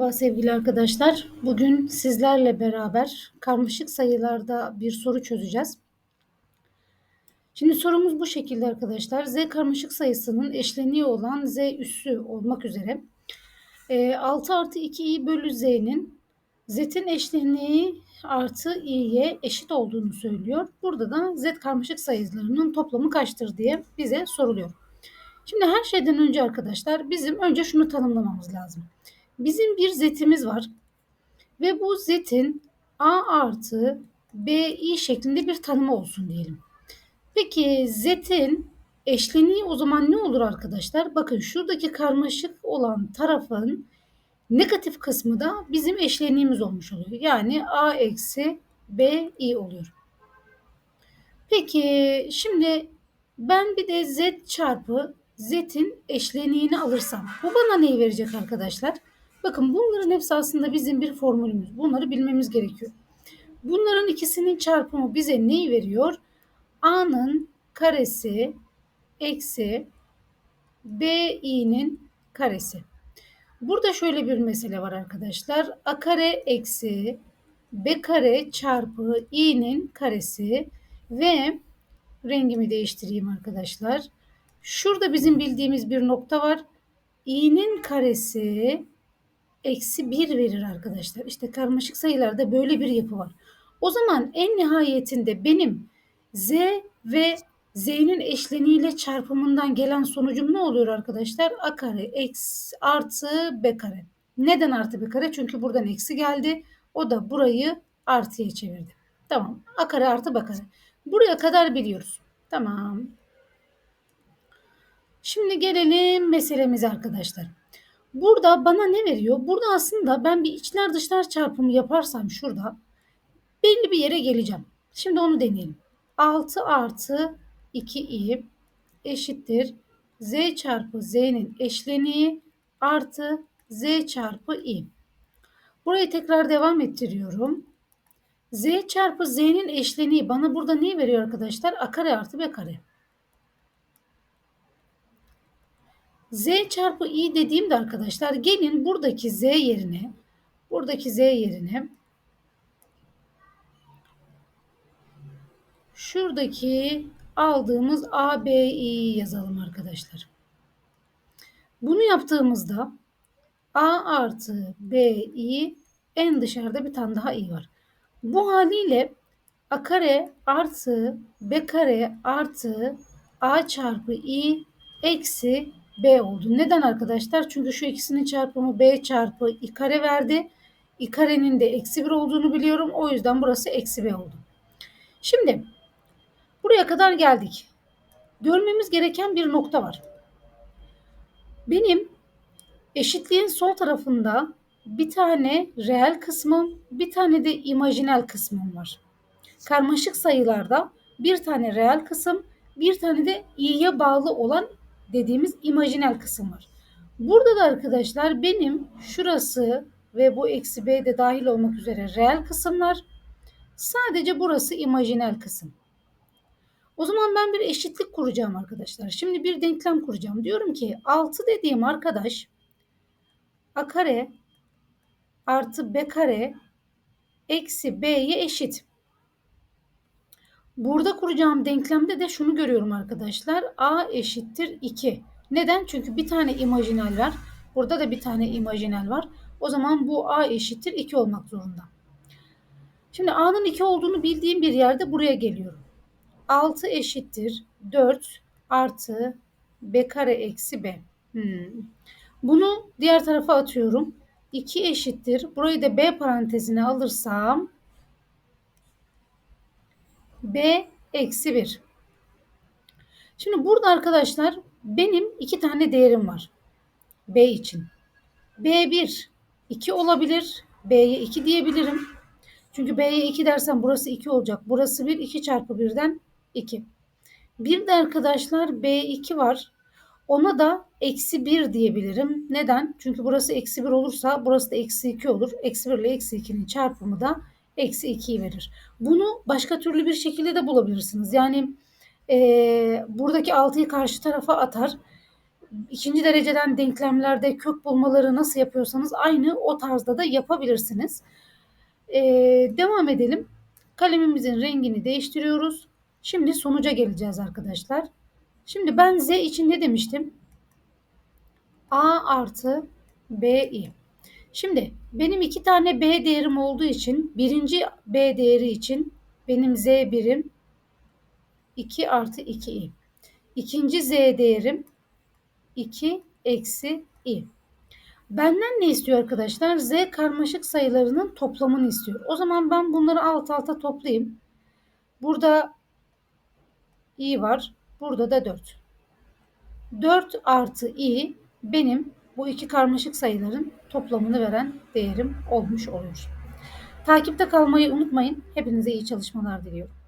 Merhaba sevgili arkadaşlar. Bugün sizlerle beraber karmaşık sayılarda bir soru çözeceğiz. Şimdi sorumuz bu şekilde arkadaşlar. Z karmaşık sayısının eşleniği olan Z üssü olmak üzere 6 artı 2i bölü z'nin z'in eşleniği artı i'ye eşit olduğunu söylüyor. Burada da z karmaşık sayılarının toplamı kaçtır diye bize soruluyor. Şimdi her şeyden önce arkadaşlar bizim önce şunu tanımlamamız lazım. Bizim bir z'imiz var ve bu z'in a artı bi şeklinde bir tanımı olsun diyelim. Peki z'in eşleniği o zaman ne olur arkadaşlar? Bakın şuradaki karmaşık olan tarafın negatif kısmı da bizim eşleniğimiz olmuş oluyor. Yani a eksi b i oluyor. Peki şimdi ben bir de z çarpı z'in eşleniğini alırsam bu bana neyi verecek arkadaşlar? Bakın bunların hepsi aslında bizim bir formülümüz. Bunları bilmemiz gerekiyor. Bunların ikisinin çarpımı bize neyi veriyor? A'nın karesi eksi BI'nin karesi. Burada şöyle bir mesele var arkadaşlar. A kare eksi B kare çarpı i'nin karesi ve rengimi değiştireyim arkadaşlar. Şurada bizim bildiğimiz bir nokta var. i'nin karesi eksi 1 verir arkadaşlar. İşte karmaşık sayılarda böyle bir yapı var. O zaman en nihayetinde benim z ve z'nin eşleniğiyle çarpımından gelen sonucum ne oluyor arkadaşlar? a kare eksi artı b kare. Neden artı b kare? Çünkü buradan eksi geldi. O da burayı artıya çevirdi. Tamam. a kare artı b kare. Buraya kadar biliyoruz. Tamam. Şimdi gelelim meselemize arkadaşlar. Burada bana ne veriyor? Burada aslında ben bir içler dışlar çarpımı yaparsam şurada belli bir yere geleceğim. Şimdi onu deneyelim. 6 artı 2i eşittir z çarpı z'nin eşleniği artı z çarpı i. Burayı tekrar devam ettiriyorum. z çarpı z'nin eşleniği bana burada ne veriyor arkadaşlar? a kare artı b kare. Z çarpı i dediğimde arkadaşlar gelin buradaki z yerine buradaki z yerine şuradaki aldığımız AB'yi yazalım arkadaşlar. Bunu yaptığımızda A artı BI en dışarıda bir tane daha i var. Bu haliyle A kare artı B kare artı A çarpı i eksi B oldu. Neden arkadaşlar? Çünkü şu ikisinin çarpımı B çarpı i kare verdi. i karenin de eksi 1 olduğunu biliyorum. O yüzden burası eksi B oldu. Şimdi buraya kadar geldik. Görmemiz gereken bir nokta var. Benim eşitliğin sol tarafında bir tane reel kısmım, bir tane de imajinel kısmım var. Karmaşık sayılarda bir tane reel kısım, bir tane de i'ye bağlı olan dediğimiz imajinel kısım var. Burada da arkadaşlar benim şurası ve bu eksi b de dahil olmak üzere reel kısımlar. Sadece burası imajinel kısım. O zaman ben bir eşitlik kuracağım arkadaşlar. Şimdi bir denklem kuracağım. Diyorum ki 6 dediğim arkadaş a kare artı b kare eksi b'ye eşit. Burada kuracağım denklemde de şunu görüyorum arkadaşlar. A eşittir 2. Neden? Çünkü bir tane imajinal var. Burada da bir tane imajinal var. O zaman bu A eşittir 2 olmak zorunda. Şimdi A'nın 2 olduğunu bildiğim bir yerde buraya geliyorum. 6 eşittir 4 artı B kare eksi B. Hmm. Bunu diğer tarafa atıyorum. 2 eşittir. Burayı da B parantezine alırsam B eksi 1. Şimdi burada arkadaşlar benim iki tane değerim var. B için. B1 2 olabilir. B'ye 2 diyebilirim. Çünkü B'ye 2 dersem burası 2 olacak. Burası 1. 2 çarpı 1'den 2. Bir de arkadaşlar B2 var. Ona da eksi 1 diyebilirim. Neden? Çünkü burası eksi 1 olursa burası da eksi 2 olur. Eksi 1 ile eksi 2'nin çarpımı da eksi 2'yi verir. Bunu başka türlü bir şekilde de bulabilirsiniz. Yani e, buradaki 6'yı karşı tarafa atar. ikinci dereceden denklemlerde kök bulmaları nasıl yapıyorsanız aynı o tarzda da yapabilirsiniz. Ee, devam edelim. Kalemimizin rengini değiştiriyoruz. Şimdi sonuca geleceğiz arkadaşlar. Şimdi ben z için ne demiştim? a artı bi. Şimdi benim iki tane b değerim olduğu için birinci b değeri için benim z birim 2 artı 2i. İkinci z değerim 2 eksi i. Benden ne istiyor arkadaşlar? Z karmaşık sayılarının toplamını istiyor. O zaman ben bunları alt alta toplayayım. Burada i var. Burada da 4. 4 artı i benim bu iki karmaşık sayıların toplamını veren değerim olmuş oluyor. Takipte kalmayı unutmayın. Hepinize iyi çalışmalar diliyorum.